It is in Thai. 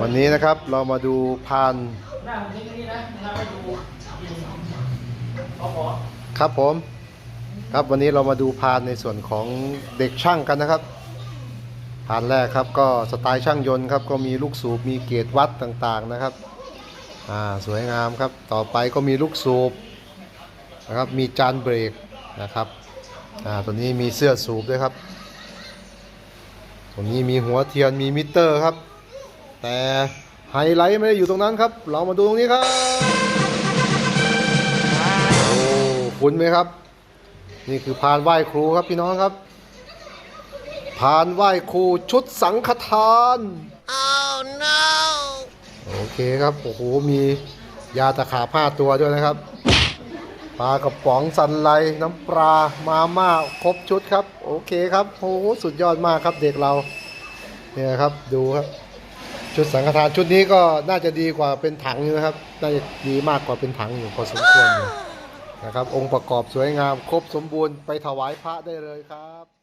วันนี้นะครับเรามาดูพานครับผม ครับวันนี้เรามาดูพานในส่วนของเด็กช่างกันนะครับพานแรกครับก็สไตล์ช่างยนต์ครับก็มีลูกสูบมีเกจวัดต่างๆนะครับอ่าสวยงามครับต่อไปก็มีลูกสูบนะครับมีจานเบรกนะครับอ่าตัวนี้มีเสื้อสูบด้วยครับตรงนี้มีหัวเทียนมีมิเตอร์ครับ แต่ไฮไลท์ไม่ได้อยู่ตรงนั้นครับ เรามาดูตรงนี้ครับโอ้คุ้นไหมครับ นี่คือพานไหว้ครูครับพี่น้องครับพานไหว้ครูชุดสังฆทาน oh no โอเคครับโอ้โหมียาตะขาบห้าตัวด้วยนะครับปลากระป๋องสันไลน้ำปลามาม่าครบชุดครับ โอเคครับโอ้โหสุดยอดมากครับเด็กเราเนี่ยครับดูครับ ชุดสังฆทานชุดนี้ก็น่าจะดีกว่าเป็นถังอยู่นะครับ น่าจะดีมากกว่าเป็นถังอยู่พอสมควรนะครับ องค์ประกอบสวยงาม ครบสมบูรณ์ไปถวายพระได้เลยครับ